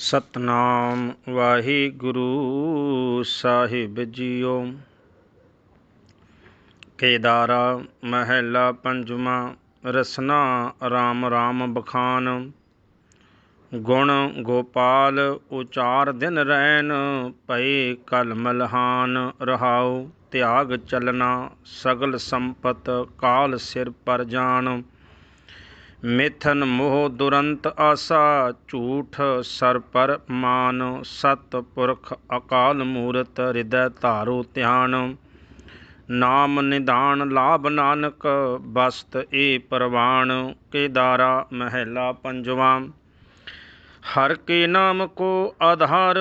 ਸਤਨਾਮ ਵਾਹਿਗੁਰੂ ਸਾਹਿਬ ਜੀਓ। ਕੇਦਾਰਾ ਮਹਿਲਾ ਪੰਜਵਾਂ, ਰਸਨਾ ਰਾਮ ਰਾਮ ਬਖਾਨ। ਗੁਣ ਗੋਪਾਲ ਉਚਾਰ ਦਿਨ ਰਹਿਣ ਭਏ ਕਲ ਮਲਹਾਨ ਰਹਾਉ, ਤਿਆਗ ਚਲਨਾ ਸਗਲ ਸੰਪਤ ਕਾਲ ਸਿਰ ਪਰ ਜਾਣ। ਮਿਥਨ ਮੋਹ ਦੁਰੰਤ ਆਸਾ, ਝੂਠ ਸਰ ਪਰ ਮਾਨ, ਸਤ ਪੁਰਖ ਅਕਾਲ ਮੂਰਤ ਹਿਰਦੈ ਧਾਰੋ ਧਿਆਨ। ਨਾਮ ਨਿਧਾਨ ਲਾਭ ਨਾਨਕ, ਬਸਤ ਏ ਪ੍ਰਵਾਨ, ਕੇਦਾਰਾ ਮਹਿਲਾ ਪੰਜਵਾ। ਹਰ ਕੇ ਨਾਮ ਕੋ ਆਧਾਰ,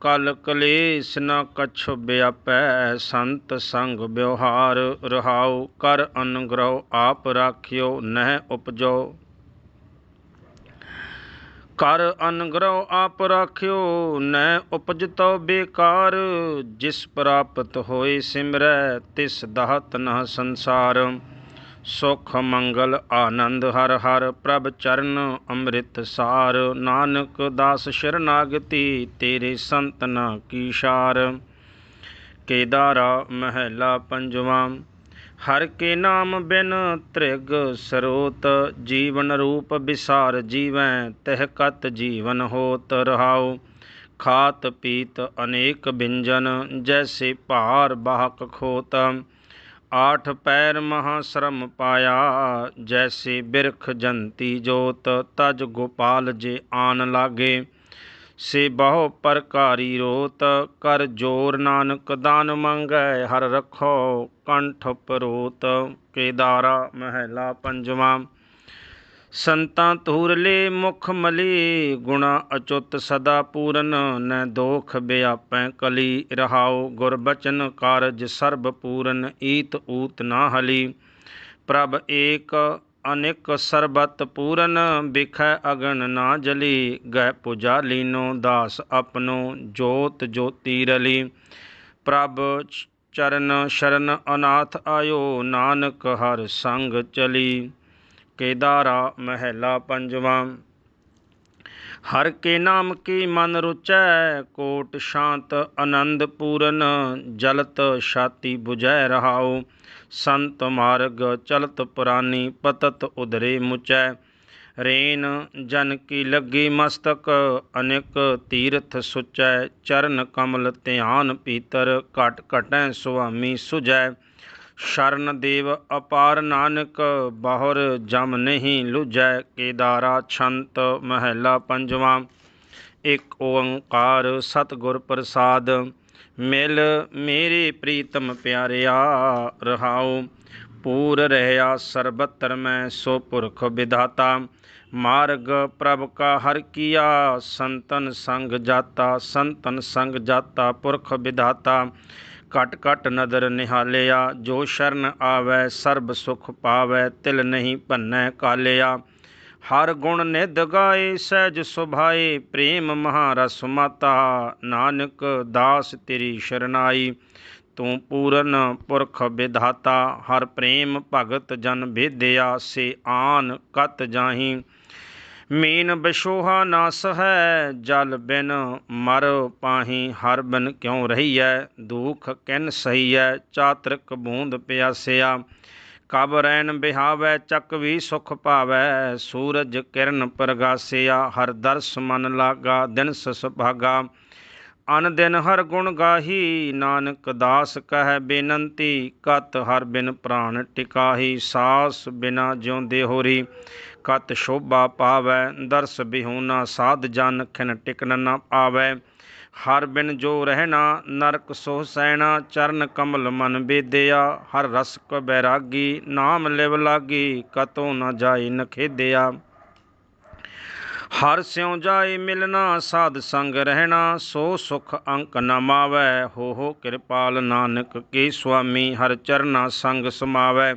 ਕਲ ਕਲੇਸ਼ ਨ ਕਛ ਵਿਆਪੈ, ਸੰਤ ਸੰਗ ਵਿਵਹਾਰ ਰਹਾਉ, ਕਰ ਅਨੁਗ੍ਰਹ ਆਪ ਰਾਖਿਓ, ਨਹਿ ਉਪਜੋ। ਕਰ ਅਨੁਗ੍ਰਹ ਆਪ ਰਾਖਿਓ, ਨਹਿ ਉਪਜਤੋ ਬੇਕਾਰ, ਜਿਸ ਪ੍ਰਾਪਤ ਹੋਏ ਸਿਮਰੈ, ਤਿਸ ਦਹਤ ਨ ਸੰਸਾਰ। ਸੁਖ ਮੰਗਲ ਆਨੰਦ ਹਰ ਹਰ ਪ੍ਰਭ ਚਰਨ ਅੰਮ੍ਰਿਤ ਸਾਰ, ਨਾਨਕ ਦਾਸ ਸ਼ਰਨਾਗਤੀ ਤੇਰੇ ਸੰਤ ਨਾ ਕੀ ਸ਼ਾਰ ਕੇਦਾਰਾ ਮਹਿਲਾ ਪੰਜਵਾ, ਹਰ ਕੇ ਨਾਮ ਬਿਨ ਤ੍ਰਿਗ ਸਰੋਤ, ਜੀਵਨ ਰੂਪ ਵਿਸਾਰ ਜੀਵੈ, ਤਹ ਕਤ ਜੀਵਨ ਹੋਤ ਰਹਾਉ। ਖਾਤ ਪੀਤ ਅਨੇਕ ਬਿੰਜਨ, ਜੈਸੇ ਭਾਰ ਬਾਹਕ ਖੋਤ। ਆਠ ਪੈਰ ਮਹਾ ਸ਼ਰਮ ਪਾਇਆ, ਜੈਸੇ ਬਿਰਖ ਜੰਤੀ ਜੋਤ, ਤਜ ਗੋਪਾਲ ਜੇ ਆਨ ਲਾਗੇ। ਸੇ ਬਹੁ ਪ੍ਰਕਾਰੀ ਰੋਤ, ਕਰ ਜੋਰ ਨਾਨਕ ਦਾਨ ਮੰਗੈ, ਹਰ ਰਖੋ ਕੰਠ ਪਰੋਤ। ਕੇਦਾਰਾ ਮਹਿਲਾ ਪੰਜਵਾ ਸੰਤਾਂ ਧੂਰਲੇ ਮੁਖ ਮਲੀ, ਗੁਣਾ ਅਚੁੱਤ ਸਦਾ ਪੂਰਨ, ਨੈ ਦੋਖ ਬਿਆਪੈ ਕਲੀ, ਰਹਾਉ ਗੁਰ ਬਚਨ ਕਾਰਜ ਸਰਬ ਪੂਰਨ, ਈਤ ਊਤ ਨਾ ਹਲੀ। ਪ੍ਰਭ ਏਕ ਅਨਿਕ ਸਰਬਤ ਪੂਰਨ, ਬਿਖੈ ਅਗਨ ਨਾ ਜਲੀ ਗੈ ਪੁਜਾ ਲੀਨੋ, ਦਾਸ ਆਪਨੋ ਜੋਤ ਜੋਤੀ ਰਲੀ। ਪ੍ਰਭ ਚਰਨ ਸ਼ਰਨ ਅਨਾਥ ਆਇਓ, ਨਾਨਕ ਹਰ ਸੰਗ ਚਲੀ। ਕੇਦਾਰਾ ਮਹਿਲਾ ਪੰਜਵਾਂ। ਹਰ ਕੇ ਨਾਮ ਕੀ ਮਨ ਰੁਚੈ, ਕੋਟ ਸ਼ਾਂਤ ਆਨੰਦ ਪੂਰਨ, ਜਲਤ ਛਾਤੀ 부ਜੈ ਰਹਾਉ, ਸੰਤ ਮਾਰਗ ਚਲਤ ਪੁਰਾਨੀ ਪਤਤ ਉਦਰੇ ਮੁਚੈ। ਰੇਨ ਜਨ ਕੀ ਲੱਗੀ ਮਸਤਕ, ਅਨੇਕ ਤੀਰਥ ਸੁਚੈ, ਚਰਨ ਕਮਲ ਧਿਆਨ ਪੀਤਰ, ਘਟ ਘਟੈ ਸੁਆਮੀ ਸੁਜੈ ਸ਼ਰਨ ਦੇਵ ਅਪਾਰ ਨਾਨਕ, ਬਾਹਰ ਜਮ ਨਹੀਂ ਲੁਜੈ ਕੇਦਾਰਾ ਛੰਤ ਮਹਿਲਾ ਪੰਜਵਾਂ। ਇੱਕ ਓੰਕਾਰ ਸਤਿਗੁਰ ਪ੍ਰਸਾਦ, ਮਿਲ ਮੇਰੇ ਪ੍ਰੀਤਮ ਪਿਆਰਿਆ, ਰਹਾਉ। ਪੂਰ ਰਹਿਆ ਸਰਬਤਰ ਮੈਂ ਸੋ ਪੁਰਖ ਵਿਧਾਤਾ। ਮਾਰਗ ਪ੍ਰਭ ਕਾ ਹਰ ਕੀਆ, ਸੰਤਨ ਸੰਗ ਜਾਤਾ, ਸੰਤਨ ਸੰਗ ਜਾਤਾ ਪੁਰਖ ਵਿਧਾਤਾ। ਘਟ ਘਟ ਨਦਰ ਨਿਹਾਲਿਆ, ਜੋ ਸ਼ਰਨ ਆਵੈ, ਸਰਬ ਸੁਖ ਪਾਵੈ, ਤਿਲ ਨਹੀਂ ਭੰਨੈ ਕਾਲਿਆ। ਹਰ ਗੁਣ ਨਿਧ ਗਾਏ, ਸਹਿਜ ਸੁਭਾਏ, ਪ੍ਰੇਮ ਮਹਾਰਸ ਮਾਤਾ। ਨਾਨਕ ਦਾਸ ਤੇਰੀ ਸ਼ਰਨਾਈ, ਤੂੰ ਪੂਰਨ ਪੁਰਖ ਵਿਧਾਤਾ। ਹਰ ਪ੍ਰੇਮ ਭਗਤ ਜਨ ਭੇਦਿਆ ਸੇ ਆਨ ਕਤ ਜਾਹੀ। ਮੀਨ ਬਿਸ਼ੋਹਾ ਨਾਸ ਹੈ ਜਲ ਬਿਨ ਮਰ ਪਾਹੀ ਹਰ ਬਿਨ ਕਿਉ ਹੈ ਦੁਖ ਕਿਨ ਸਹੀ ਹੈ ਚਾਤ੍ਰਿਕ ਬੂੰਦ ਪਿਆਸਿਆ, ਕਬ ਰੈਨ ਬਿਹਾਵੈ, ਚੱਕ ਵੀ ਸੁਖ ਪਾਵੈ ਸੂਰਜ ਕਿਰਨ ਪ੍ਰਗਾਸਿਆ, ਹਰ ਦਰਸ ਮਨ ਲਾਗਾ, ਦਿਨ ਸਸ ਭਾਗਾ। ਅਨ ਦਿਨ ਹਰ ਗੁਣ ਗਾਹੀ, ਨਾਨਕ ਦਾਸ ਕਹਿ ਬੇਨੰਤੀ। ਕਤ ਹਰ ਬਿਨ ਪ੍ਰਾਨ ਟਿਕਾਹੀ, ਸਾਸ ਬਿਨਾ ਜਿਉਂਦੇ ਹੋਰੀ। ਕਤ ਸ਼ੋਭਾ ਪਾਵੈ, ਦਰਸ ਬਿਹੂਨਾ ਸਾਧ ਜਨ ਖਿਨ ਟਿਕਨ ਨ ਆਵੈ। ਹਰ ਬਿਨ ਜੋ ਰਹਿਣਾ, ਨਰਕ ਸੋ ਸੈਣਾ, ਚਰਨ ਕਮਲ ਮਨ ਬੇਦਿਆ। ਹਰ ਰਸ ਕ ਬੈਰਾਗੀ, ਨਾਮ ਲਿਵ ਲਾਗੀ, ਕਤੋਂ ਨ ਜਾਈ ਨ ਹਰ ਸਿਉ ਜਾਏ ਮਿਲਣਾ, ਸਾਧ ਸੰਗ ਰਹਿਣਾ, ਸੋ ਸੁਖ ਅੰਕ ਨ ਮਾਵੈ। ਹੋ ਹੋ ਕਿਰਪਾਲ ਨਾਨਕ ਕੇ ਸੁਆਮੀ, ਹਰ ਚਰਨਾ ਸੰਗ ਸਮਾਵੈ।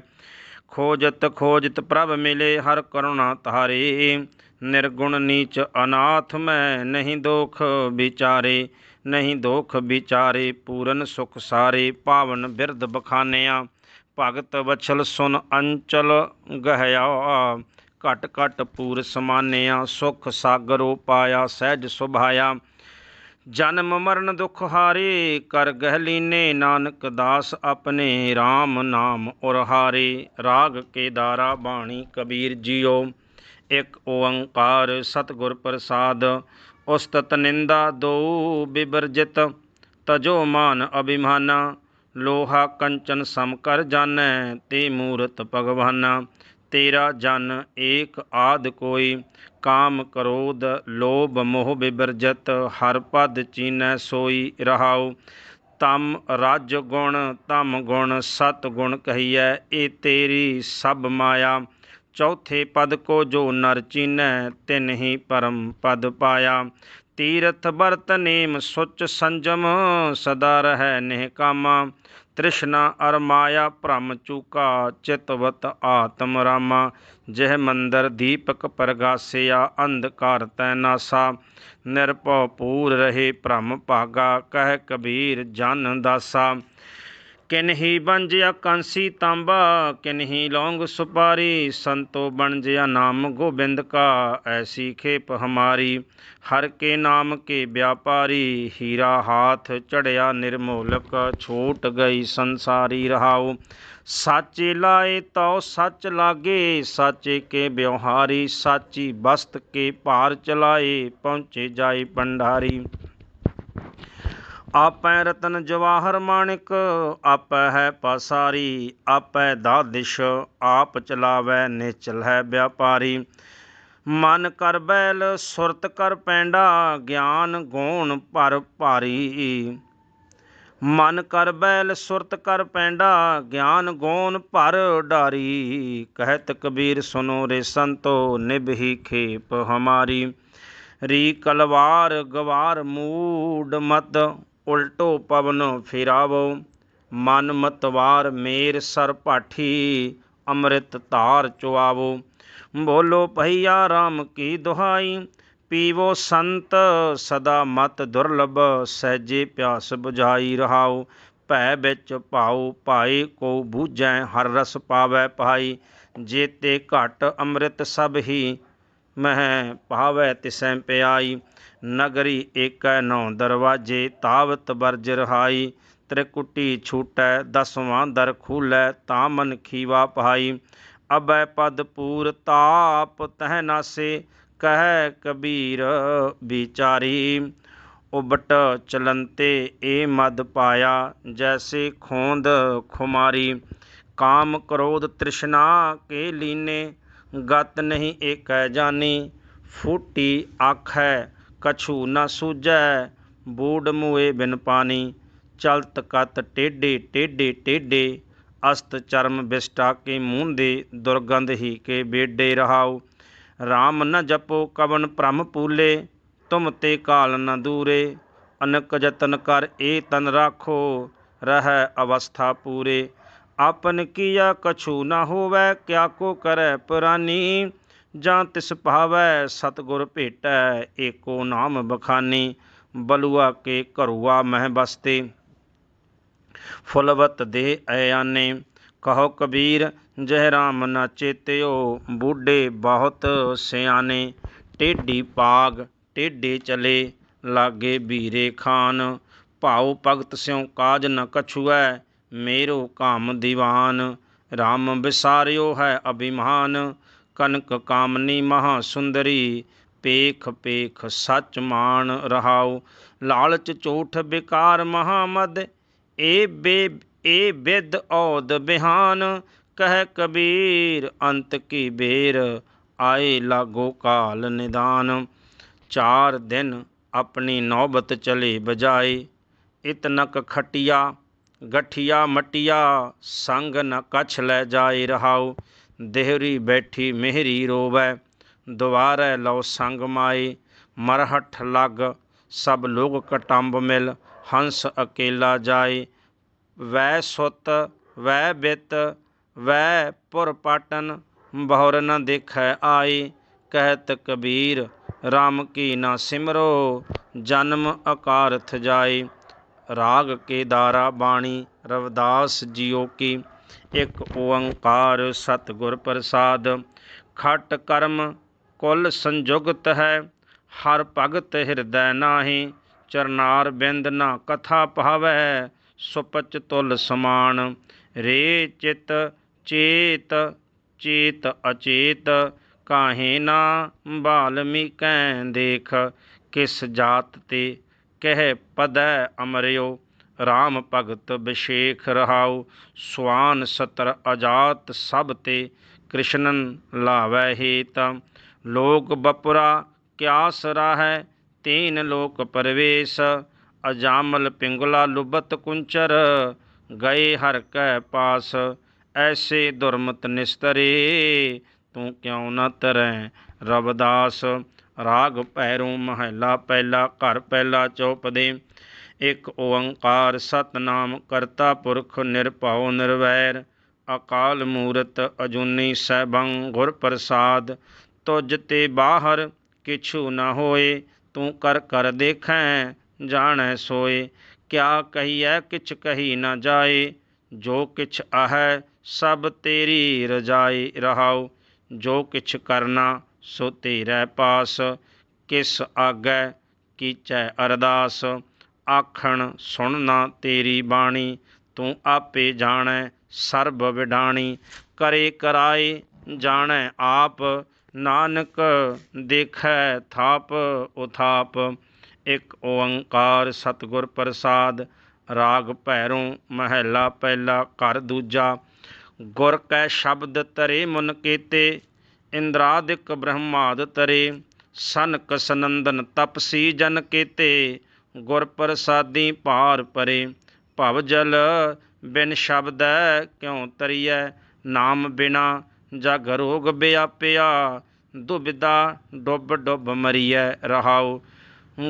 ਖੋਜਤ ਖੋਜਤ ਪ੍ਰਭ ਮਿਲੇ ਹਰ ਕਰੁਣਾ ਤਾਰੇ ਨਿਰਗੁਣ ਨੀਚ ਅਨਾਥ ਮੈਂ ਨਹੀਂ ਦੋਖ ਵਿਚਾਰੇ, ਨਹੀਂ ਦੋਖ ਵਿਚਾਰੇ ਪੂਰਨ ਸੁਖ ਸਾਰੇ ਪਾਵਨ ਬਿਰਧ ਬਖਾਨਿਆ। ਭਗਤ ਵਛਲ ਸੁਨ ਅੰਚਲ ਗਹਿਆ, ਘਟ ਘਟ ਪੂਰ ਸਮਾਨਿਆ, ਸੁਖ ਸਾਗਰੋ ਪਾਇਆ ਸਹਿਜ ਸੁਭਾਇਆ। ਜਨਮ ਮਰਨ ਦੁਖ ਹਾਰੇ, ਕਰ ਗਹਿਲੀਨੇ ਨਾਨਕ ਦਾਸ ਆਪਣੇ RAM ਨਾਮ ਉਰਹਾਰੇ ਰਾਗ ਕੇਦਾਰਾ ਬਾਣੀ ਕਬੀਰ ਜੀਓ, ਇੱਕ ਓੰਕਾਰ ਸਤਿਗੁਰ ਪ੍ਰਸਾਦ। ਉਸਤਤ ਨਿੰਦਾ ਦੋ ਬਿਬਰਜਿਤ, ਤਜੋ ਮਾਨ ਅਭਿਮਾਨਾ। ਲੋਹਾ ਕੰਚਨ ਸਮ ਕਰ ਜਾਣੈ ਤੇ ਮੂਰਤ ਭਗਵਾਨਾ। ਤੇਰਾ ਜਨ ਏਕ ਆਦ ਕੋਈ ਕਾਮ ਕ੍ਰੋਧ, ਲੋਭ ਮੋਹ ਬਿਬਰਜਤ, ਹਰ ਪਦ ਚੀਨੈ ਸੋਈ ਰਹਾਉ। ਤਮ ਰਜ ਗੁਣ, ਤਮ ਗੁਣ ਸਤ ਗੁਣ ਕਹੀਐ ਇਹ ਤੇਰੀ ਸਭ ਮਾਇਆ। ਚੌਥੇ ਪਦ ਕੋ ਜੋ ਨਰ ਚੀਨੈ, ਤਿਨ ਹੀ ਪਰਮ ਪਦ ਪਾਇਆ। ਤੀਰਥ ਬਰਤ ਨੇਮ ਸੁਚ ਸੰਜਮ, ਸਦਾ ਰਹਿ ਨਿਹ ਕਾਮਾ। ਤ੍ਰਿਸ਼ਨਾ ਅਰ ਮਾਇਆ ਭ੍ਰਮ ਚੂਕਾ, ਚਿਤਵਤ ਆਤਮ ਰਾਮਾ। ਜਿਹ ਮੰਦਰ ਦੀਪਕ ਪ੍ਰਗਾਸਿਆ ਅੰਧਕਾਰ ਤੈ ਨਾਸਾ, ਨਿਰਭਉ ਪੂਰ ਰਹੇ ਭ੍ਰਮ ਭਾਗਾ, ਕਹਿ ਕਬੀਰ ਜਨ ਦਾਸਾ। ਕਿਨਹੀ ਬੰਜਿਆ ਕਾਂਸੀ ਤਾਂਬਾ, ਕਿਨਹੀ ਲੌਂਗ ਸੁਪਾਰੀ, ਸੰਤੋ ਬਣ ਜਿਆ ਨਾਮ ਗੋਬਿੰਦ ਕਾ, ਐਸੀ ਖੇਪ ਹਮਾਰੀ, ਹਰ ਕੇ ਨਾਮ ਕੇ ਵਿਆਪਾਰੀ, ਹੀਰਾ ਹਾਥ ਚੜਿਆ ਨਿਰਮੋਲਕ ਛੋਟ ਗਈ ਸੰਸਾਰੀ ਰਹਾਉ। ਸਾਚੇ ਲਾਏ ਤਉ ਸੱਚ ਲਾਗੇ, ਸਾਚੇ ਕੇ ਵਿਵਹਾਰੀ, ਸਾਚੀ ਬਸਤ ਕੇ ਭਾਰ ਚਲਾਏ, ਪਹੁੰਚੇ ਜਾਏ ਪੰਡਾਰੀ ਆਪੈ ਰਤਨ ਜਵਾਹਰ ਮਾਣਿਕ, ਆਪੈ ਹੈ ਪਾਸਾਰੀ, ਆਪੈ ਦਾਦਿਸ਼ ਆਪ ਚਲਾਵੈ, ਨਿਚਲ ਹੈ ਵਿਆਪਾਰੀ। ਮਨ ਕਰ ਬੈਲ, ਸੁਰਤ ਕਰ ਪੈਂਡਾ, ਗਿਆਨ ਗੋਣ ਭਰ ਭਾਰੀ। ਮਨ ਕਰ ਬੈਲ ਸੁਰਤ ਕਰ ਪੈਂਡਾ, ਗਿਆਨ ਗੋਨ ਭਰ ਡਾਰੀ। ਕਹਿਤ ਕਬੀਰ ਸੁਨੋ ਰੇ ਸੰਤੋ, ਨਿਭੀ ਖੇਪ ਹਮਾਰੀ। ਰੀ ਕਲਵਾਰ ਗਵਾਰ ਮੂਡ ਮਤ, ਉਲਟੋ ਪਵਨ ਫਿਰਾਵੋ। ਮਨ ਮਤਵਾਰ ਮੇਰ ਸਰ ਪਾਠੀ ਅੰਮ੍ਰਿਤ ਧਾਰ ਚੁਆਵੋ। ਬੋਲੋ ਭਈਆ RAM ਕੀ ਦੁਹਾਈ? ਪੀਵੋ ਸੰਤ ਸਦਾ ਮਤ ਦੁਰਲਭ, ਸਹਿਜੇ ਪਿਆਸ 부ਝਾਈ ਰਹਾਉ, ਭੈ ਵਿੱਚ ਭਾਉ ਭਾਈ ਕੋ ਬੂਝੈ, ਹਰ ਰਸ ਪਾਵੈ ਪਾਈ ਜੇਤੇ ਘਟ ਅੰਮ੍ਰਿਤ ਸਭ ਹੀ ਮਹਿ ਭਾਵੈ ਤਿਸੈ ਪਿਆਈ, ਨਗਰੀ ਏਕੈ ਨੌ ਦਰਵਾਜੇ, ਤਾਵਤ ਬਰਜ ਰਹਾਈ, ਤ੍ਰਿਕੁਟੀ ਛੂਟੈ, ਦਸਵਾਂ ਦਰ ਖੂਲੈ, ਤਾਂ ਮਨ ਖੀਵਾ ਪਹਾਈ ਅਬੈ ਪਦ ਪੂਰ ਤਾਪ ਤਹਿ ਨਾਸੇ ਕਹਿ ਕਬੀਰ ਵਿਚਾਰੀ, ਉਬਟ ਚਲੰਤੇ ਏ ਮਦ ਪਾਇਆ, ਜੈਸੇ ਖੋਂਦ ਖੁਮਾਰੀ। ਕਾਮ ਕ੍ਰੋਧ ਤ੍ਰਿਸ਼ਨਾ ਕੇ ਲੀਨੇ, ਗਤ ਨਹੀਂ ਏਕੈ ਜਾਨੀ। ਫੂਟੀ ਆਖੈ, ਕਛੂ ਨਾ ਸੂਝੈ, ਬੂੜ ਮੂਏ ਬਿਨ ਪਾਣੀ ਚਲਤ ਕਤ ਟੇਡੇ ਟੇਡੇ ਟੇਡੇ ਅਸਤ ਚਰਮ ਬਿਸਟਾ ਕੇ ਮੂੰਦੇ, ਦੁਰਗੰਧ ਹੀ ਕੇ ਬੇਡੇ ਰਹਾਉ। RAM ਨ ਜਪੋ ਕਵਨ ਭ੍ਰਮ ਪੂਲੇ, ਤੁਮ ਤੇ ਕਾਲ ਨ ਦੂਰੇ, ਅਨਕ ਜਤਨ ਕਰ ਏ ਤਨ ਰਾਖੋ, ਰਹਿ ਅਵਸਥਾ ਪੂਰੇ। ਆਪਨ ਕੀਆ ਕਛੂ ਨ ਹੋਵੈ, ਕਿਆ ਕੋ ਕਰੈ ਪੁਰਾਨੀ, ਜਾਂ ਤਿਸ ਭਾਵੈ ਸਤਗੁਰ ਭੇਟੈ, ਏਕੋ ਨਾਮ ਬਖਾਨੀ, ਬਲੂਆ ਕੇ ਘਰੂਆ ਮਹਿ ਬਸਤੇ। ਫੁਲਵਤ ਦੇ ਆਨੇ ਕਹੋ ਕਬੀਰ ਜਹ ਰਾਮ ਨਾ ਚੇਤਿਓ ਬੁੱਢੇ ਬਹੁਤ ਸਿਆਣੇ, ਟੇਢੀ ਪਾਗ, ਟੇਢੇ ਚਲੇ, ਲਾਗੇ ਬੀਰੇ ਖਾਨ। ਭਾਉ ਭਗਤ ਸਿਉ ਕਾਜ ਨ ਕਛੁਐ, ਮੇਰੋ ਕਾਮ ਦੀਵਾਨ। ਰਾਮ ਵਿਸਾਰਿਓ ਹੈ ਅਭਿਮਾਨ, ਕਨਕ ਕਾਮਨੀ ਮਹਾ ਸੁੰਦਰੀ। ਪੇਖ ਪੇਖ ਸੱਚ ਮਾਨ ਰਹਾਉ, ਲਾਲਚ ਝੂਠ ਬਿਕਾਰ ਮਹਾਮਦ। ਏ ਬੇ, ਏ ਬਿਦ ਔਦ ਬਿਹਾਨ ਕਹਿ ਕਬੀਰ, ਅੰਤ ਕੀ ਬੇਰ, ਆਏ ਲਾਗੋ ਕਾਲ ਨਿਦਾਨ। ਚਾਰ ਦਿਨ ਆਪਣੀ ਨੌਬਤ ਚਲੇ ਬਜਾਏ। ਇਤਨਕ ਖਟਿਆ, ਗਠਿਆ ਮਟਿਆ, ਸੰਗ ਨ ਕਛ ਲੈ ਜਾਏ ਰਹਾਉ। ਦੇਹਰੀ ਬੈਠੀ ਮਿਹਰੀ ਰੋਵੈ, ਦੁਆਰੈ ਲਓ ਸੰਗ ਮਾਏ। ਮਰਹਠ ਲਗ ਸਭ ਲੋਗ ਕਟੰਬ ਮਿਲ, ਹੰਸ ਅਕੇਲਾ ਜਾਏ। ਵੈ ਸੁਤ, ਵੈ ਬਿਤ ਵੈ ਪੁਰ ਪਾਟਨ ਬਹੁਰ ਨ ਦੇਖੈ ਆਈ ਕਹਿਤ ਕਬੀਰ RAM ਕੀ ਨਾ ਸਿਮਰੋ, ਜਨਮ ਅਕਾਰਥ ਜਾਏ ਰਾਗ ਕੇਦਾਰਾ ਬਾਣੀ, ਰਵਦਾਸ ਜੀਓ ਕੀ। ਇੱਕ ਓੰਕਾਰ ਸਤਿਗੁਰ ਪ੍ਰਸਾਦ, ਖਟ ਕਰਮ ਕੁਲ ਸੰਜੁਗਤ ਹੈ, ਹਰ ਭਗਤ ਹਿਰਦੈ ਨਾਹੀ। ਚਰਨਾਰ ਬਿੰਦ ਨਾ ਕਥਾ ਭਾਵੈ ਸੁਪਚ ਤੁਲ ਸਮਾਨ, ਰੇ ਚਿਤ ਚੇਤ ਚੇਤ ਅਚੇਤ, ਕਾਹੇ ਨਾ ਬਾਲਮੀਕੈ ਦੇਖ, ਕਿਸ ਜਾਤ ਤੇ ਕਹਿ ਪਦੈ ਅਮਰਿਓ RAM ਭਗਤ ਬਿਸ਼ੇਖ ਰਹਾਉ ਸੁਆਨ ਸਤਰ ਅਜਾਤ ਸਭ ਤੇ ਕ੍ਰਿਸ਼ਨਨ ਲਾਵੈ ਹੇਤ। ਲੋਕ ਬਪੁਰਾ ਕਿਆਸ ਰਾਹੈ, ਤੀਨ ਲੋਕ ਪਰਵੇਸ਼, ਅਜਾਮਲ ਪਿੰਗਲਾ ਲੁਬਤ ਕੁੰਚਰ, ਗਏ ਹਰ ਕੈ ਪਾਸ। ਐਸੇ ਦੁਰਮਤ ਨਿਸਤਰੇ, ਤੂੰ ਕਿਉਂ ਨਾ ਤਰੈ? ਰਬਦਾਸ ਰਾਗ ਪੈਰੋਂ ਮਹੱਲਾ ਪਹਿਲਾ, ਘਰ ਪਹਿਲਾ ਚੌਪਦੇ। ਇੱਕ ਓੰਕਾਰ ਸਤਨਾਮ ਕਰਤਾ ਪੁਰਖ ਨਿਰਭਉ ਨਿਰਵੈਰ। ਅਕਾਲ ਮੂਰਤ ਅਜੂਨੀ ਸੈਭੰ ਗੁਰ ਪ੍ਰਸਾਦ। ਤੁਜ ਤੇ ਬਾਹਰ ਕਿਛੂ ਨਾ ਹੋਏ, ਤੂੰ ਕਰ ਕਰ ਦੇਖੈ, ਜਾਣੈ ਸੋਏ। ਕਿਆ ਕਹੀਐ, ਕਿਛ ਕਹੀ ਨਾ ਜਾਏ। ਜੋ ਕਿਛ ਆਹੈ ਸਭ ਤੇਰੀ ਰਜਾਈ ਰਹਾਉ, ਜੋ ਕਿਛ ਕਰਨਾ ਸੋ ਤੇਰੇ ਪਾਸ, ਕਿਸ ਆਗੈ ਕੀਚੈ ਅਰਦਾਸ। ਆਖਣ ਸੁਣਨਾ ਤੇਰੀ ਬਾਣੀ, ਤੂੰ ਆਪੇ ਜਾਣੈ ਸਰਬ ਵਿਡਾਣੀ। ਕਰੇ ਕਰਾਏ ਜਾਣੈ ਆਪ, ਨਾਨਕ ਦੇਖੈ ਥਾਪ ਉਥਾਪ। ਇੱਕ ਓੰਕਾਰ ਸਤਿਗੁਰ ਪ੍ਰਸਾਦ, ਰਾਗ ਭੈਰੋਂ ਮਹਿਲਾ ਪਹਿਲਾ, ਘਰ ਦੂਜਾ। ਗੁਰ ਕੈ ਸ਼ਬਦ ਤਰੇ ਮਨ ਕੀਤੇ, ਇੰਦਰਾਦਿਕ ਬ੍ਰਹਮਾਦ ਤਰੇ ਸਨਕ ਸਨੰਦਨ ਤਪਸੀ ਜਨ ਕੇਤੇ, ਗੁਰ ਪ੍ਰਸਾਦੀ ਪਾਰ ਪਰੇ। ਭਵ ਜਲ ਬਿਨ ਸ਼ਬਦ ਕਿਉ ਤਰੀਐ ਨਾਮ ਬਿਨਾ ਜਗ ਰੋਗ ਵਿਆਪਿਆ ਦੁਬਿਦਾ ਡੁੱਬ ਡੁੱਬ ਮਰੀਐ ਰਹਾਉ।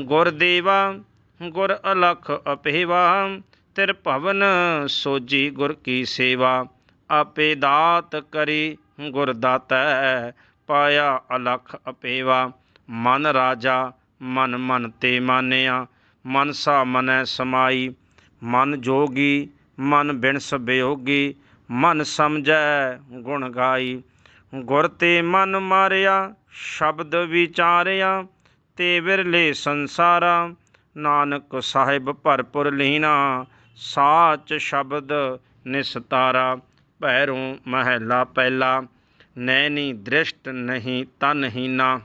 ਗੁਰ ਦੇਵਾ ਗੁਰ ਅਲਖ ਅਪੇਵਾ। ਤਿਰ ਭਵਨ ਸੋਜੀ ਗੁਰ ਕੀ ਸੇਵਾ। ਆਪੇ ਦਾਤ ਕਰੀ ਗੁਰ ਦਾਤੈ, ਪਾਇਆ ਅਲਖ ਅਪੇਵਾ। ਮਨ ਰਾਜਾ, ਮਨ ਮਨ ਤੇ ਮਾਨਿਆ ਮਨਸਾ ਮਨੈ ਸਮਾਈ। ਮਨ ਜੋਗੀ, ਮਨ ਬਿਨਸ ਬਿਯੋਗੀ ਮਨ ਸਮਝੈ ਗੁਣ ਗਾਈ। ਗੁਰ ਤੇ ਮਨ ਮਾਰਿਆ, ਸ਼ਬਦ ਵਿਚਾਰਿਆ, ਤੇ ਵਿਰਲੇ ਸੰਸਾਰਾ। ਨਾਨਕ ਸਾਹਿਬ ਭਰਪੁਰ ਲੀਨਾ, ਸਾਚ ਸ਼ਬਦ ਨਿਸਤਾਰਾ। ਭੈਰੋਂ ਮਹਿਲਾ ਪਹਿਲਾ, ਨੈਣੀ ਦ੍ਰਿਸ਼ਟ ਨਹੀਂ ਤਨਹੀਨਾ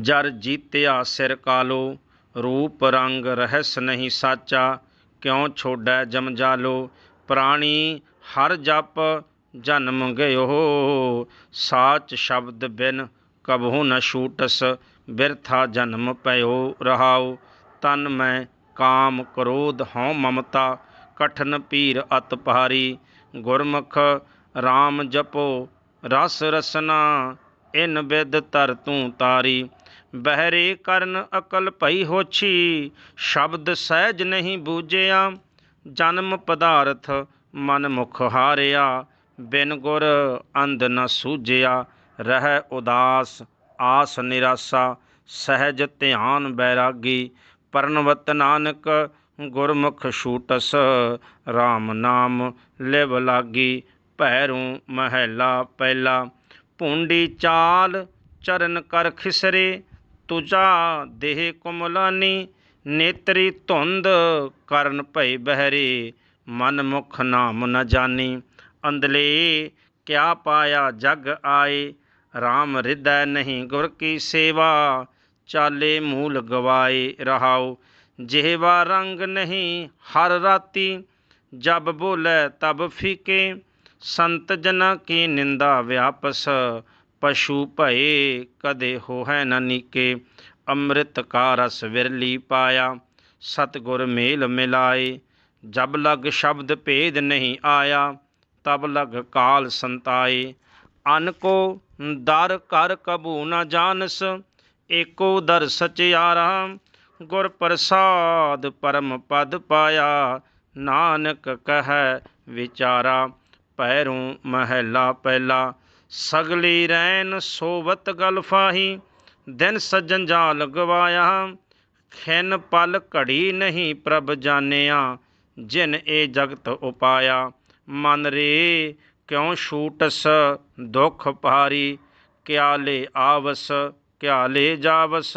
ਜਰ ਜੀਤਿਆ ਸਿਰ ਕਾਲੋ, ਰੂਪ ਰੰਗ ਰਹਿਸ ਨਹੀਂ ਸਾਚਾ, ਕਿਉ ਛੋੜੈ ਜਮਜਾਲੋ ਪ੍ਰਾਣੀ ਹਰ ਜਪ ਜਨਮ ਗਇਓ। ਸਾਚ ਸ਼ਬਦ ਬਿਨ ਕਬਹੂ ਨ ਛੂਟਸ, ਬਿਰਥਾ ਜਨਮ ਪਇਓ ਰਹਾਉ। ਤਨ ਮੈਂ ਕਾਮ ਕ੍ਰੋਧ ਹਉ ਮਮਤਾ ਕਠਨ ਪੀਰ ਅਤ ਭਾਰੀ, ਗੁਰਮੁਖ RAM ਜਪੋ, ਰਸ ਰਸਨਾ, ਇਨ ਬਿਦ ਤਰ ਤੂੰ ਤਾਰੀ। ਬਹਿਰੇ ਕਰਨ ਅਕਲ ਭਈ ਹੋਛੀ, ਸ਼ਬਦ ਸਹਿਜ ਨਹੀਂ ਬੂਝਿਆ। ਜਨਮ ਪਦਾਰਥ ਮਨ ਮੁਖ ਹਾਰਿਆ, ਬਿਨ ਗੁਰ ਅੰਧ ਨ ਸੂਝਿਆ। ਰਹਿ ਉਦਾਸ, ਆਸ ਨਿਰਾਸਾ, ਸਹਿਜ ਧਿਆਨ ਬੈਰਾਗੀ। ਪਰਨਵਤ ਨਾਨਕ ਗੁਰਮੁਖ ਛੂਟਸ RAM ਨਾਮ, ਲਿਵ ਲਾਗੀ, ਭੈਰੋਂ ਮਹੱਲਾ ਪਹਿਲਾ। ਭੁੰਡੀ ਚਾਲ, ਚਰਨ ਕਰ ਖਿਸਰੇ, ਤੁਜਾ ਦੇਹ ਕੁਮਲਾਨੀ, ਨੇਤਰੀ ਧੁੰਦ ਕਰਨ ਭਈ ਬਹਿਰੇ ਮਨ ਮੁਖ ਨਾਮ ਨ ਜਾਣੀ ਅੰਦਲੇ ਕਿਆ ਪਾਇਆ ਜਗ ਆਏ RAM ਹਿਰਦੈ ਨਹੀਂ ਗੁਰ ਕੀ ਸੇਵਾ, ਚਾਲੇ ਮੂਲ ਗਵਾਏ ਰਹਾਉ। ਜਿਹਵਾ ਰੰਗ ਨਹੀਂ ਹਰ ਰਾਤੀ, ਜਬ ਬੋਲੇ ਤਬ ਫੀਕੇ, ਸੰਤ ਜਨਾ ਕੀ ਨਿੰਦਾ ਵਿਆਪਸ, ਪਸ਼ੂ ਭਏ ਕਦੇ ਹੋਹੈ ਨ ਨੀਕੇ, ਅੰਮ੍ਰਿਤ ਕਾ ਰਸ ਵਿਰਲੀ ਪਾਇਆ, ਸਤਿਗੁਰ ਮੇਲ ਮਿਲਾਏ, ਜਬ ਲਗ ਸ਼ਬਦ ਭੇਦ ਨਹੀਂ ਆਇਆ, ਤਬ ਲਗ ਕਾਲ ਸੰਤਾਏ, ਅਨ ਕੋ ਦਰ ਕਰ ਕਬੂ ਨ ਜਾਣਸ, ਏਕੋ ਦਰ ਸਚਿਆਰਾ ਗੁਰ ਪ੍ਰਸਾਦ ਪਰਮ ਪਦ ਪਾਇਆ। ਨਾਨਕ ਕਹੈ ਵਿਚਾਰਾ, ਪੈਰੋਂ ਮਹਿਲਾ ਪਹਿਲਾ। ਸਗਲੀ ਰੈਨ ਸੋਵਤ ਗਲ ਫਾਹੀ, ਦਿਨ ਸੱਜਣ ਜਾ ਗਵਾਇਆ। ਖਿਨ ਪਲ ਘੜੀ ਨਹੀਂ ਪ੍ਰਭ ਜਾਣਿਆ, ਜਿਨ ਇਹ ਜਗਤ ਉਪਾਇਆ। ਮਨ ਰੇ, ਕਿਉ ਛੂਟਸ ਦੁਖ ਭਾਰੀ? ਕਿਆ ਲੈ ਆਵਸ ਕਿਆ ਲੈ ਜਾਵਸ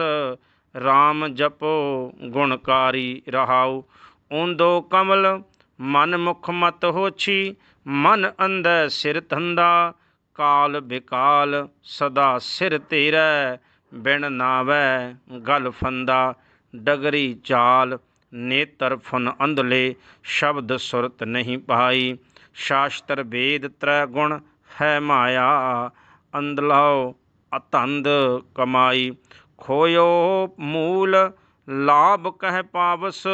RAM ਜਪੋ ਗੁਣਕਾਰੀ ਰਹਾਉ। ਓੰਦੋ ਕਮਲ, ਮਨ ਮੁਖ ਮਤ ਹੋਛੀ, ਮਨ ਅੰਧੈ ਸਿਰ ਧੰਦਾ, ਕਾਲ ਬਿਕਾਲ ਸਦਾ ਸਿਰ ਤੇਰੈ ਬਿਨ ਨਾਵੈ ਗਲ ਫੰਦਾ। ਡਗਰੀ ਚਾਲ, ਨੇਤਰ ਫੁਨ ਅੰਧਲੇ, ਸ਼ਬਦ ਸੁਰਤ ਨਹੀਂ ਪਾਈ। ਸ਼ਾਸਤਰ ਵੇਦ ਤ੍ਰੈ ਗੁਣ ਹੈ ਮਾਇਆ ਅੰਧਲਾਓ ਅਤੰਦ ਕਮਾਈ। ਖੋਇਓ ਮੂਲ, ਲਾਭ ਕਹਿ ਪਾਵਸ,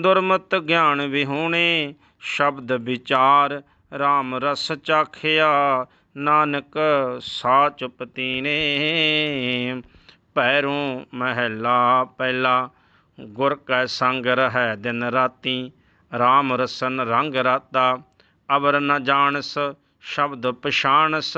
ਦੁਰਮਤ ਗਿਆਨ ਵਿਹੂਣੇ, ਸ਼ਬਦ ਵਿਚਾਰ RAM ਰਸ ਚਾਖਿਆ, ਨਾਨਕ ਸਾਚ ਪਤੀਨੇ। ਪੈਰੋਂ ਮਹਿਲਾ ਪਹਿਲਾ, ਗੁਰ ਕੈ ਸੰਗ ਰਹੈ ਦਿਨ ਰਾਤੀ RAM ਰਸਨ ਰੰਗ ਰਾਤਾ, ਅਵਰ ਨ ਜਾਣਸ, ਸ਼ਬਦ ਪਛਾਣਸ,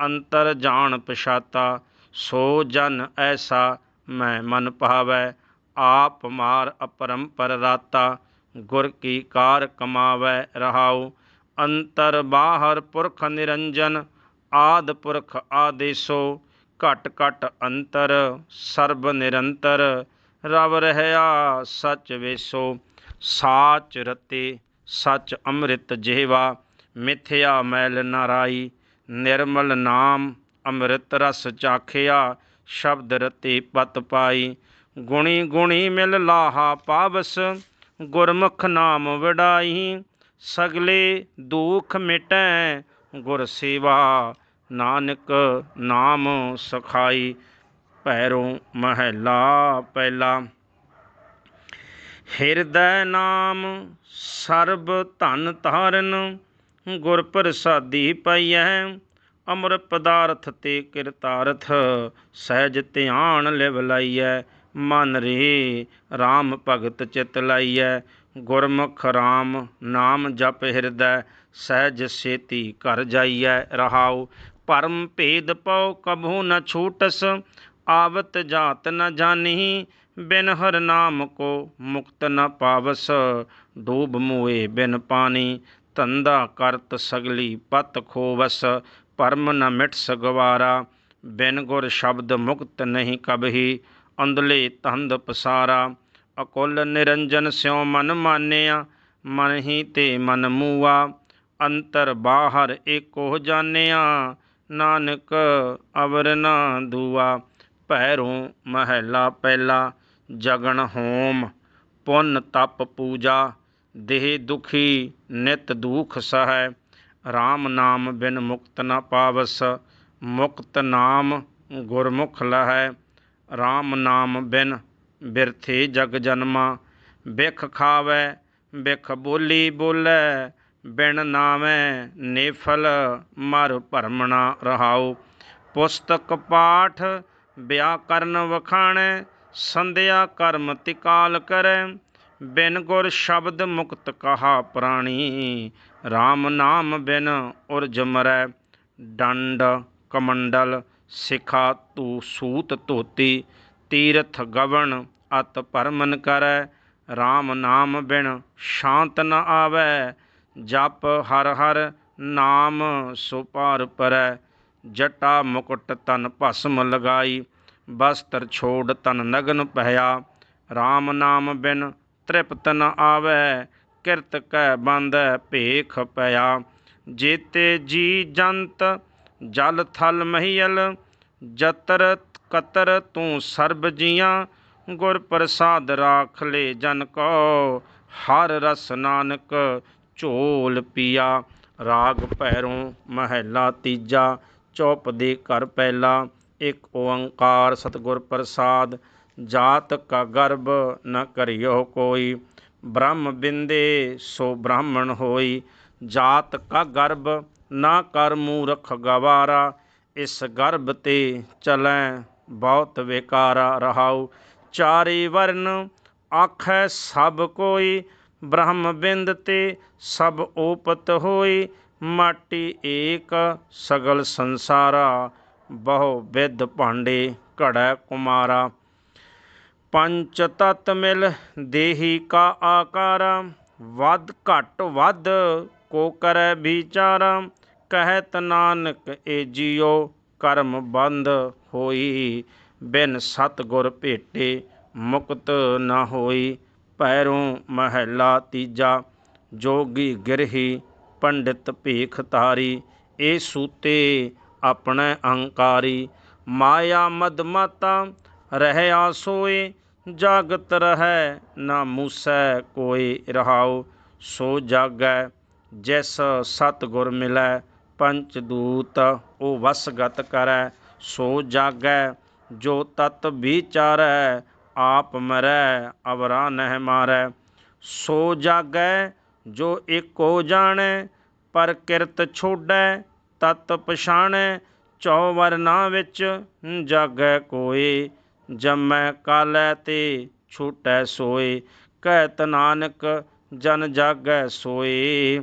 ਅੰਤਰ ਜਾਣ ਪਛਾਤਾ। ਸੋ ਜਨ ਐਸਾ ਮੈਂ ਮਨ ਭਾਵੈ, ਆਪ ਮਾਰ ਅਪਰੰਪਰ ਰਾਤਾ, ਗੁਰ ਕੀ ਕਾਰ ਕਮਾਵੈ ਰਹਾਉ। ਅੰਤਰ ਬਾਹਰ ਪੁਰਖ ਨਿਰੰਜਨ, ਆਦ ਪੁਰਖ ਆਦੇਸੋ, ਘਟ ਘਟ ਅੰਤਰ, ਸਰਬ ਨਿਰੰਤਰ, ਰਵ ਰਹਿਆ ਸਚ ਵੇਸੋ। ਸਾਚ ਰਤੇ, ਸਚ ਅੰਮ੍ਰਿਤ ਜਿਹਵਾ ਮਿਥਿਆ ਮੈਲ ਨਾਰਾਈ, ਨਿਰਮਲ ਨਾਮ ਅੰਮ੍ਰਿਤ ਰਸ ਚਾਖਿਆ, ਸ਼ਬਦ ਰਤੇ ਪਤ ਪਾਈ। ਗੁਣੀ ਗੁਣੀ ਮਿਲ ਲਾਹਾ ਪਾਵਸ, ਗੁਰਮੁਖ ਨਾਮ ਵਡਾਈ। ਸਗਲੇ ਦੁਖ ਮਿਟੈ, ਗੁਰ ਸੇਵਾ ਨਾਨਕ ਨਾਮ ਸਖਾਈ। ਭੈਰੋਂ ਮਹਿਲਾ ਪਹਿਲਾ। ਹਿਰਦੈ ਨਾਮ ਸਰਬ ਧਨ ਧਾਰਨ, ਗੁਰ ਪ੍ਰਸਾਦੀ ਪਈਐ। ਅਮਰ ਪਦਾਰਥ ਤੇ ਕਿਰਤਾਰਥ, ਸਹਿਜ ਧਿਆਨ ਲਿਵ ਲਾਈਐ, ਮਨ ਰੇ RAM ਭਗਤ ਚਿਤ ਲਾਈਐ। ਗੁਰਮੁਖ RAM ਨਾਮ ਜਪ ਹਿਰਦੈ, ਸਹਿਜ ਸੇਤੀ ਘਰ ਜਾਈਐ ਰਹਾਉ। ਪਰਮ ਭੇਦ ਪਉ ਕਭੂ ਨ ਛੂਟਸ, ਆਵਤ ਜਾਤ ਨ ਜਾਣੀ ਬਿਨ ਹਰ ਨਾਮ ਕੋ ਮੁਕਤ ਨ ਪਾਵਸ। ਡੂਬ ਮੋਏ ਬਿਨ ਪਾਣੀ, ਧੰਦਾ ਕਰਤ ਸਗਲੀ ਪਤ ਖੋਵਸ। ਪਰਮ ਨ ਮਿਟ ਸਗਵਾਰਾ, ਬਿਨ ਗੁਰ ਸ਼ਬਦ ਮੁਕਤ ਨਹੀਂ ਕਬਹੀ ਅੰਦਲੇ ਤੰਦ ਪਸਾਰਾ। ਅਕੁਲ ਨਿਰੰਜਨ ਸਿਉ ਮਨ ਮਾਨਿਆ, ਮਨ ਹੀ ਤੇ ਮਨ ਮੂਆ। ਅੰਤਰ ਬਾਹਰ ਏਕੋ ਜਾਣਿਆ, ਨਾਨਕ ਅਵਰ ਨਾ ਦੂਆ। ਭੈਰੋਂ ਮਹਿਲਾ ਪਹਿਲਾ ਜਗਣ ਹੋਮ, ਪੁੰਨ ਤਪ ਪੂਜਾ। ਦੇਹ ਦੁਖੀ ਨਿਤ ਦੁਖ ਸਹੈ। RAM ਨਾਮ ਬਿਨ ਮੁਕਤ ਨ ਪਾਵਸ, ਮੁਕਤ ਨਾਮ ਗੁਰਮੁਖ ਲਹੈ। RAM ਨਾਮ ਬਿਨ ਬਿਰਥੇ ਜਗ ਜਨਮਾ, ਬਿਖ ਖਾਵੈ, ਬਿਖ ਬੋਲੀ ਬੋਲੇ, ਬਿਨ ਨਾਮੈ ਨੇਫਲ ਮਰ ਭਰਮਣਾ ਰਹਾਉ। ਪੁਸਤਕ ਪਾਠ ਵਿਆਕਰਨ ਵਖਾਣੈ, ਸੰਧਿਆ ਕਰਮ ਤਿਕਾਲ ਕਰੈ ਬਿਨ ਗੁਰ ਸ਼ਬਦ ਮੁਕਤ ਕਹਾ ਪ੍ਰਾਣੀ RAM ਨਾਮ ਬਿਨ ਉਰਜ ਮਰੈ, ਡੰਡ ਕਮੰਡਲ ਸਿਖਾ ਤੂ ਸੂਤ ਧੋਤੀ, ਤੀਰਥ ਗਵਣ ਅਤ ਪਰਮਨ ਕਰੈ RAM ਨਾਮ ਬਿਨ ਸ਼ਾਂਤ ਨ ਆਵੈ, ਜਪ ਹਰ ਹਰ ਨਾਮ ਸੁਪਾਰ ਪਰੈ, ਜਟਾ ਮੁਕਟ ਤਨ ਭਸਮ ਲਗਾਈ, ਬਸਤਰ ਛੋੜ ਤਨ ਨਗਨ ਭਇਆ RAM ਨਾਮ ਬਿਨ ਤ੍ਰਿਪਤ ਨ ਆਵੈ, ਕਿਰਤ ਕੈ ਬੰਦੈ ਭੇਖ ਪਿਆ। ਜੇਤੇ ਜੀ ਜੰਤ, ਜਲ ਥਲ ਮਹੀਲ, ਜਤਰ ਕਤਰ ਤੂੰ ਸਰਬ ਜੀਆਂ, ਗੁਰ ਪ੍ਰਸਾਦ ਰਾਖ ਲੈ ਜਨ ਕੋ। ਹਰ ਰਸ ਨਾਨਕ ਝੋਲ ਪੀਆ, ਰਾਗ ਭੈਰੋਂ ਮਹਿਲਾ ਤੀਜਾ, ਚੌਪ ਦੇ ਘਰ ਪਹਿਲਾ, ਇੱਕ ਓੰਕਾਰ ਸਤਿਗੁਰ ਪ੍ਰਸਾਦ ਜਾਤ ਕਾ ਗਰਭ ਨ ਕਰਿਓ ਕੋਈ, ਬ੍ਰਹਮ ਬਿੰਦੇ ਸੋ ਬ੍ਰਾਹਮਣ ਹੋਈ। ਜਾਤ ਕਾ ਗਰਭ ਨਾ ਕਰ ਮੂਰਖ ਗਵਾਰਾ, ਇਸ ਗਰਭ ਤੇ ਚਲੈ ਬਹੁਤ ਵਿਕਾਰਾ ਰਹਾਉ। ਚਾਰੇ ਵਰਨ ਆਖੈ ਸਭ ਕੋਈ, ਬ੍ਰਹਮ ਬਿੰਦ ਤੇ ਸਭ ਓਪਤ ਹੋਈ। ਮਾਟੀ ਏਕ ਸਗਲ ਸੰਸਾਰਾ, ਬਹੁ ਵਿਦ ਭਾਂਡੇ ਘੜੈ ਕੁਮਾਰਾ। ਪੰਚ ਤਤ ਮਿਲ ਦੇਹੀ ਕਾ ਆਕਾਰਾ, ਵੱਧ ਘਟ ਵੱਧ ਕੋ ਕਰੈ ਵਿਚਾਰਾ, ਕਹਿਤ ਨਾਨਕ ਏ ਜੀਉ ਕਰਮ ਬੰਧ ਹੋਈ, ਬਿਨ ਸਤ ਗੁਰ ਭੇਟੇ ਮੁਕਤ ਨਾ ਹੋਈ, ਪੈਰੋਂ ਮਹਿਲਾ ਤੀਜਾ, ਜੋਗੀ ਗਿਰਹੀ ਪੰਡਿਤ ਭੀਖ ਤਾਰੀ ਏ ਸੂਤੇ ਆਪਣੇ ਅਹੰਕਾਰੀ, ਮਾਇਆ ਮਦ ਮਾਤਾ ਰਹਿਆ ਸੋਏ ਜਾਗਤ ਰਹੈ, ਨਾ ਮੂਸੈ ਕੋਈ ਰਹਾਉ। ਸੋ ਜਾਗੈ, ਜਿਸ ਸਤਗੁਰ ਮਿਲੈ, ਪੰਚ ਦੂਤ ਉਹ ਵਸਗਤ ਕਰੈ। ਸੋ ਜਾਗੈ, ਜੋ ਤਤ ਵਿਚਾਰੈ, ਆਪ ਮਰੈ, ਅਵਰਾ ਨਹਿ ਮਾਰੈ। ਸੋ ਜਾਗੈ, ਜੋ ਏਕੋ ਜਾਣੈ, ਪਰ ਕਿਰਤ ਛੋੜੈ ਤਤ ਪਛਾਣੈ। ਚੌ ਵਰਨਾ ਵਿੱਚ ਜਾਗੈ ਕੋਏ ਜੰਮੈ ਕਾਲੈ ਤੇ ਛੂਟੈ ਸੋਏ ਕਹਿਤ ਨਾਨਕ ਜਨ ਜਾਗੈ ਸੋਏ।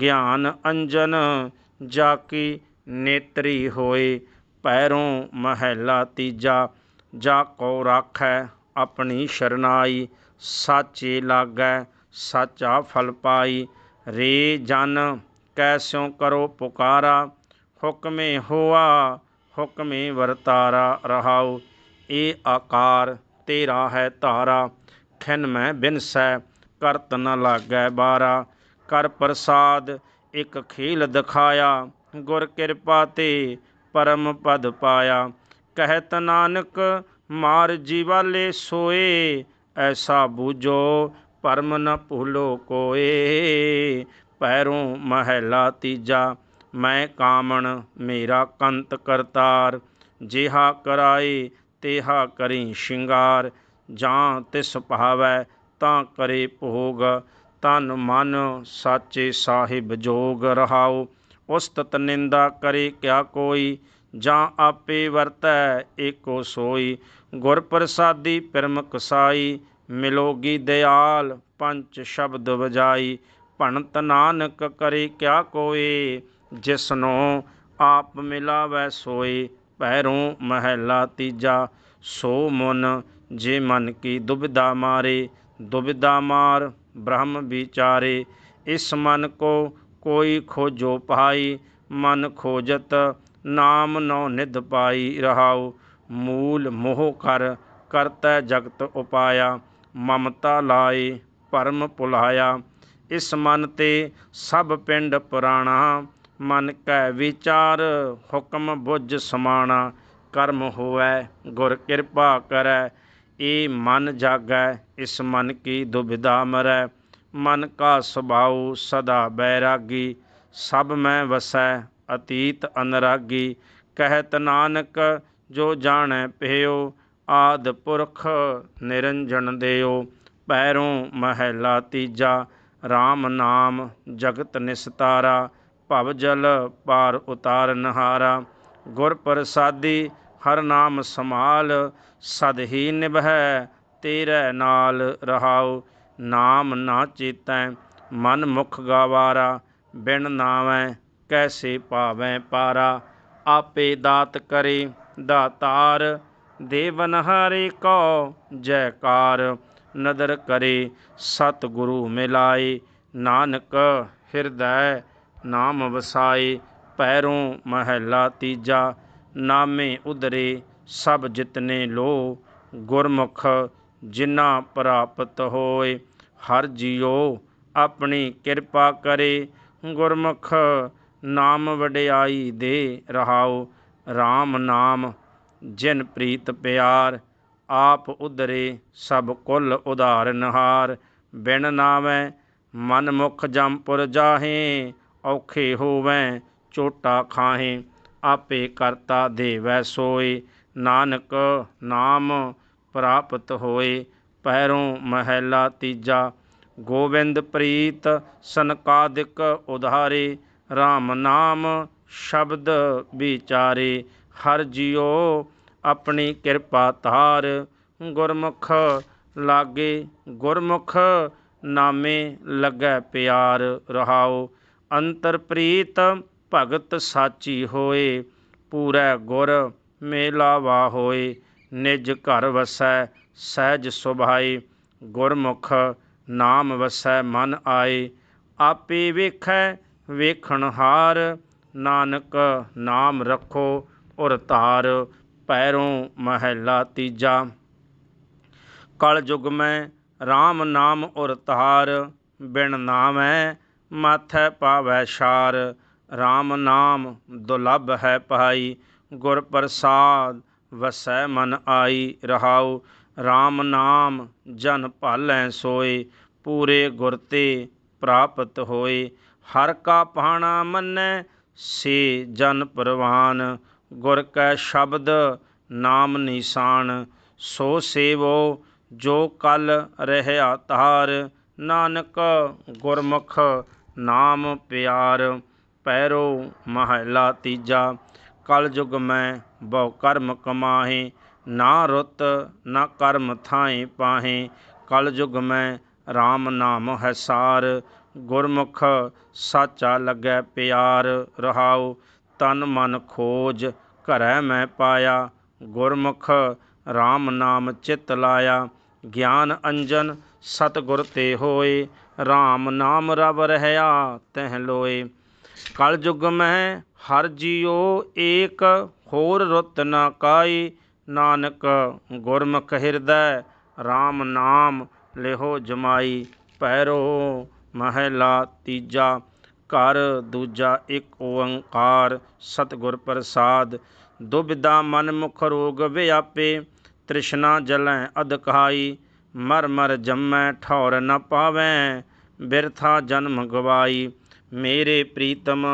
ਗਿਆਨ ਅੰਜਨ ਜਾ ਕੀ ਨੇਤਰੀ ਹੋਏ, ਪੈਰੋਂ ਮਹਿਲਾ ਤੀਜਾ, ਜਾ ਕੋ ਰਾਖੈ ਆਪਣੀ ਸ਼ਰਨਾਈ, ਸਾਚੇ ਲਾਗੈ ਸਾਚਾ ਫਲ ਪਾਈ। ਰੇ ਜਨ ਕੈਸਿਉ ਕਰੋ ਪੁਕਾਰਾ, ਹੁਕਮੇ ਹੋਆ, ਹੁਕਮੇ ਵਰਤਾਰਾ ਰਹਾਉ। ਏ ਆਕਾਰ ਤੇਰਾ ਹੈ ਧਾਰਾ, ਖਿਨ ਮੈਂ ਬਿਨਸੈ ਕਰਤ ਨ ਲਾਗੈ ਬਾਰਾ। ਕਰ ਪ੍ਰਸਾਦ ਇਕ ਖੇਲ ਦਿਖਾਇਆ, ਗੁਰ ਕਿਰਪਾ ਤੇ ਪਰਮ ਪਦ ਪਾਇਆ। ਕਹਿਤ ਨਾਨਕ, ਮਾਰ ਜੀਵਾਲੇ ਸੋਏ, ਐਸਾ ਬੂਝੋ ਪਰਮ ਨ ਭੂਲੋ ਕੋਏ। ਪੈਰੋਂ ਮਹਿਲਾ ਤੀਜਾ, ਮੈਂ ਕਾਮਣ ਮੇਰਾ ਕੰਤ ਕਰਤਾਰ। ਜਿਹਾ ਕਰਾਏ ਤੇਹਾ ਕਰੀ ਸ਼ਿੰਗਾਰ, ਜਾਂ ਤਿਸ ਭਾਵੈ ਤਾਂ ਕਰੇ ਭੋਗ। ਤਨ ਮਨ ਸਾਚੇ ਸਾਹਿਬ ਜੋਗ ਰਹਾਉ। ਉਸਤਤ ਨਿੰਦਾ ਕਰੇ ਕਿਆ ਕੋਈ, ਜਾਂ ਆਪੇ ਵਰਤੈ ਏਕੋ ਸੋਈ। ਗੁਰ ਪ੍ਰਸਾਦੀ ਪਿਰਮਕ ਸਾਈ, ਮਿਲੋਗੀ ਦਿਆਲ ਪੰਜ ਸ਼ਬਦ ਵਜਾਈ। ਭਣਤ ਨਾਨਕ ਕਰੇ ਕਿਆ ਕੋਏ ਜਿਸਨੋ ਆਪ ਮਿਲਾਵੈ ਸੋਏ ਪੈਰੋਂ ਮਹੱਲਾ ਤੀਜਾ, ਸੋ ਮਨ, ਜੇ ਮਨ ਕੀ ਦੁਬਿਧਾ ਮਾਰੇ, ਦੁਬਿਧਾ ਮਾਰ ਬ੍ਰਹਮ ਵਿਚਾਰੇ। ਇਸ ਮਨ ਕੋ ਕੋਈ ਖੋਜੋ ਪਾਈ ਮਨ ਖੋਜਤ ਨਾਮ ਨੋ ਨਿਧ ਪਾਈ ਰਹਾਉ। ਮੂਲ ਮੋਹ ਕਰ, ਕਰਤੈ ਜਗਤ ਉਪਾਇਆ। ਮਮਤਾ ਲਾਏ, ਪਰਮ ਭੁਲਾਇਆ ਇਸ ਮਨ ਤੇ ਸਭ ਪਿੰਡ ਪੁਰਾਣਾ। ਮਨ ਕੈ ਵਿਚਾਰ, ਹੁਕਮ ਬੁੱਝ ਸਮਾਣਾ, ਕਰਮ ਹੋਵੈ, ਗੁਰ ਕਿਰਪਾ ਕਰੈ, ਏ ਮਨ ਜਾਗੈ, ਇਸ ਮਨ ਕੀ ਦੁਬਿਧਾ ਮਰੈ। ਮਨ ਕਾ ਸੁਭਾਉ ਸਦਾ ਬੈਰਾਗੀ, ਸਭ ਮੈਂ ਵਸੈ, ਅਤੀਤ ਅਨਰਾਗੀ। ਕਹਿਤ ਨਾਨਕ, ਜੋ ਜਾਣੈ ਪਿਓ ਆਦ ਪੁਰਖ ਨਿਰੰਜਨ ਦੇਓ। ਪੈਰੋਂ ਮਹਿਲਾ ਤੀਜਾ RAM ਨਾਮ ਜਗਤ ਨਿਸਤਾਰਾ। ਭਵ ਜਲ ਪਾਰ ਉਤਾਰ ਨਹਾਰਾ, ਗੁਰ ਪ੍ਰਸਾਦੀ ਹਰ ਨਾਮ ਸਮਾਲ ਸਦ ਹੀ ਨਿਭੈ ਤੇਰੇ ਨਾਲ ਰਹਾਉ, ਨਾਮ ਨਾ ਚੇਤੈ, ਮਨ ਮੁਖ ਗਾਵਾਰਾ, ਬਿਨ ਨਾਵੈ ਕੈਸੇ ਪਾਵੈ ਪਾਰਾ, ਆਪੇ ਦਾਤ ਕਰੇ ਦਾਤਾਰ, ਦੇਵਨ ਹਾਰੇ ਕੋ ਜੈਕਾਰ, ਨਦਰ ਕਰੇ ਸਤ ਗੁਰੂ ਮਿਲਾਏ, ਨਾਨਕ ਹਿਰਦੈ ਨਾਮ ਵਸਾਏ, ਪੈਰੋਂ ਮਹਿਲਾ ਤੀਜਾ, ਨਾਮੇ ਉਦਰੇ ਸਭ ਜਿਤਨੇ ਲੋ ਗੁਰਮੁਖ ਜਿਨਾ ਪ੍ਰਾਪਤ ਹੋਏ, ਹਰ ਜੀਉ ਆਪਣੀ ਕਿਰਪਾ ਕਰੇ, ਗੁਰਮੁਖ ਨਾਮ ਵਡਿਆਈ ਦੇ ਰਹਾਉ RAM ਨਾਮ ਜਿਨ ਪ੍ਰੀਤ ਪਿਆਰ, ਆਪ ਉਦਰੇ ਸਭ ਕੁਲ ਉਧਾਰਨਹਾਰ ਬਿਨ ਨਾਮੈ ਮਨ ਮੁਖ ਜੰਪੁਰ ਜਾਹੇ ਔਖੇ ਹੋਵੈ ਚੋਟਾ ਖਾਹੇ, ਆਪੇ ਕਰਤਾ ਦੇਵੈ ਸੋਏ। ਨਾਨਕ ਨਾਮ ਪ੍ਰਾਪਤ ਹੋਏ, ਪੈਰੋਂ ਮਹਿਲਾ ਤੀਜਾ। ਗੋਬਿੰਦ ਪ੍ਰੀਤ ਸਨਕਾਦਿਕ ਉਧਾਰੇ RAM ਨਾਮ ਸ਼ਬਦ ਵਿਚਾਰੇ। ਹਰ ਜਿਉ ਆਪਣੀ ਕਿਰਪਾ ਧਾਰ, ਗੁਰਮੁਖ ਲਾਗੇ, ਗੁਰਮੁਖ ਨਾਮੇ ਲੱਗੈ ਪਿਆਰ। ਰਹਾਉ ਅੰਤਰਪ੍ਰੀਤ ਭਗਤ ਸਾਚੀ ਹੋਏ, ਪੂਰੈ ਗੁਰ ਮੇਲਾਵਾ ਹੋਏ, ਨਿਜ ਘਰ ਵਸੈ, ਸਹਿਜ ਸੁਭਾਈ ਗੁਰਮੁਖ ਨਾਮ ਵਸੈ, ਮਨ ਆਏ। ਆਪੇ ਵੇਖੈ ਵੇਖਣਹਾਰ ਨਾਨਕ ਨਾਮ ਰੱਖੋ, ਉਰ ਧਾਰ, ਪੈਰੋਂ ਮਹਿਲਾ ਤੀਜਾ। ਕਲ ਯੁਗ ਮੈਂ RAM ਨਾਮ ਉਰ ਧਾਰ, ਬਿਨ ਨਾਮੈ ਮਾਥੈ ਪਾਵੈ ਛਾਰ RAM ਨਾਮ ਦੁਲਭ ਹੈ ਭਾਈ, ਗੁਰ ਪ੍ਰਸਾਦ ਵਸੈ ਮਨ ਆਈ ਰਹਾਉ RAM ਨਾਮ ਜਨ ਭਾਲੈ ਸੋਏ, ਪੂਰੇ ਗੁਰ ਤੇ ਪ੍ਰਾਪਤ ਹੋਏ, ਹਰ ਕਾ ਪਾਣਾ ਮੰਨੈ, ਸੇ ਜਨ ਪ੍ਰਵਾਨ, ਗੁਰ ਕੈ ਸ਼ਬਦ ਨਾਮ ਨਿਸ਼ਾਨ, ਸੋ ਸੇਵੋ, ਜੋ ਕਲ ਰਹਿਆ ਤਾਰ ਨਾਨਕ ਗੁਰਮੁਖ ਨਾਮ ਪਿਆਰ ਪੈਰੋ ਮਹਲਾ ਤੀਜਾ। ਕਲ ਯੁਗ ਮੈਂ ਬਹੁ ਕਰਮ ਕਮਾਹੇ, ਨਾ ਰੁੱਤ ਨਾ ਕਰਮ ਥਾਏ ਪਾਹੇ। ਕਲ ਯੁਗ ਮੈਂ RAM ਨਾਮ ਹੈ ਸਾਰ, ਗੁਰਮੁਖ ਸਾਚਾ ਲੱਗੈ ਪਿਆਰ। ਰਹਾਉ ਤਨ ਮਨ ਖੋਜ ਘਰੈ ਮੈਂ ਪਾਇਆ। ਗੁਰਮੁਖ RAM ਨਾਮ ਚਿਤ ਲਾਇਆ। ਗਿਆਨ ਅੰਜਨ ਸਤਿਗੁਰ ਤੇ ਹੋਏ। RAM ਨਾਮ ਰਵ ਰਹਿਆ ਤਹਿ ਲੋਏ। ਕਲ ਯੁਗ ਮੈਂ ਹਰ ਜੀਉ ਏਕ, ਹੋਰ ਰੁੱਤ ਨਾ ਕਾਈ ਨਾਨਕ ਗੁਰਮੁਖ ਹਿਰਦੈ RAM ਨਾਮ ਲਿਹੋ ਜਮਾਈ। ਪੈਰੋ ਮਹਿਲਾ ਤੀਜਾ, ਘਰ ਦੂਜਾ ਇੱਕ ਓੰਕਾਰ। ਸਤਿਗੁਰ ਪ੍ਰਸਾਦ ਦੁਬਿਦਾ ਮਨ ਮੁਖ ਰੋਗ ਵਿਆਪੇ। ਤ੍ਰਿਸ਼ਨਾ ਜਲੈ ਅਦਕਾਈ ਮਰ ਮਰ ਜੰਮੈ ਠੌਰ ਨ ਪਾਵੈ, ਬਿਰਥਾ ਜਨਮ ਗਵਾਈ। ਮੇਰੇ ਪ੍ਰੀਤਮ,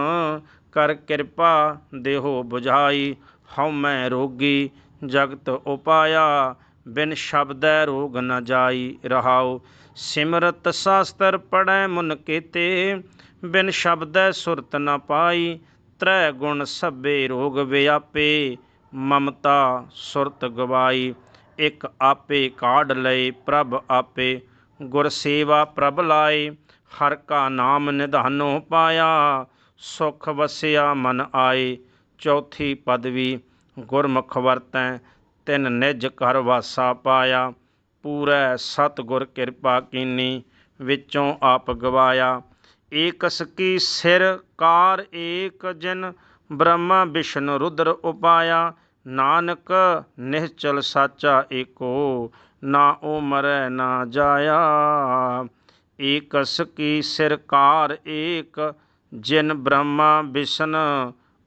ਕਰ ਕਿਰਪਾ ਦੇਹੋ 부ਝਾਈ ਹਉ ਮੈਂ ਰੋਗੀ, ਜਗਤ ਉਪਾਇਆ। ਬਿਨ ਸ਼ਬਦੈ ਰੋਗ ਨ ਜਾਈ ਰਹਾਉ। ਸਿਮਰਤ ਸਾਸਤਰ ਪੜੈ ਮੁਨ ਕੀਤੇ। ਬਿਨ ਸ਼ਬਦੈ ਸੁਰਤ ਨ ਪਾਈ। ਤ੍ਰੈ ਗੁਣ ਸਭੇ ਰੋਗ ਵਿਆਪੇ। ਮਮਤਾ ਸੁਰਤ ਗਵਾਈ। ਇਕ ਆਪੇ ਕਾਢ ਲਏ, ਪ੍ਰਭ ਆਪੇ ਗੁਰ ਸੇਵਾ ਪ੍ਰਭ ਲਾਏ, ਹਰ ਕਾ ਨਾਮ ਨਿਧਾਨੋ ਪਾਇਆ, ਸੁਖ ਵਸਿਆ ਮਨ ਆਏ। ਚੌਥੀ ਪਦਵੀ, ਗੁਰਮੁਖ ਵਰਤੈ, ਤਿਨ ਨਿਜ ਘਰ ਵਾਸਾ ਪਾਇਆ, ਪੂਰੈ ਸਤਿਗੁਰ ਕਿਰਪਾ ਕੀਨੀ, ਵਿੱਚੋਂ ਆਪ ਗਵਾਇਆ। ਏਕਸ ਕੀ ਸਿਰ, ਕਾਰ ਏਕ ਜਿਨ, ਬ੍ਰਹਮਾ ਵਿਸ਼ਨ ਰੁਦਰ ਉਪਾਇਆ। ਨਾਨਕ ਨਿਹਚਲ ਸਾਚਾ ਏਕੋ, ਨਾ ਓ ਮਰੈ ਨਾ ਜਾਇਆ। ਏਕਸ ਕੀ ਸਿਰਕਾਰ ਏਕ, ਜਿਨ ਬ੍ਰਹਮਾ ਵਿਸ਼ਨ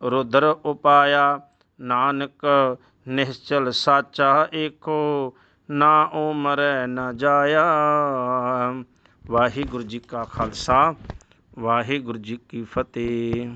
ਰੁਦਰ ਉਪਾਇਆ। ਨਾਨਕ ਨਿਹਚਲ ਸਾਚਾ ਏਕੋ, ਨਾ ਓ ਮਰੈ ਨਾ ਜਾਇਆ। ਵਾਹਿਗੁਰੂ ਜੀ ਕਾ ਖਾਲਸਾ, ਵਾਹਿਗੁਰੂ ਜੀ ਕੀ ਫਤਿਹ।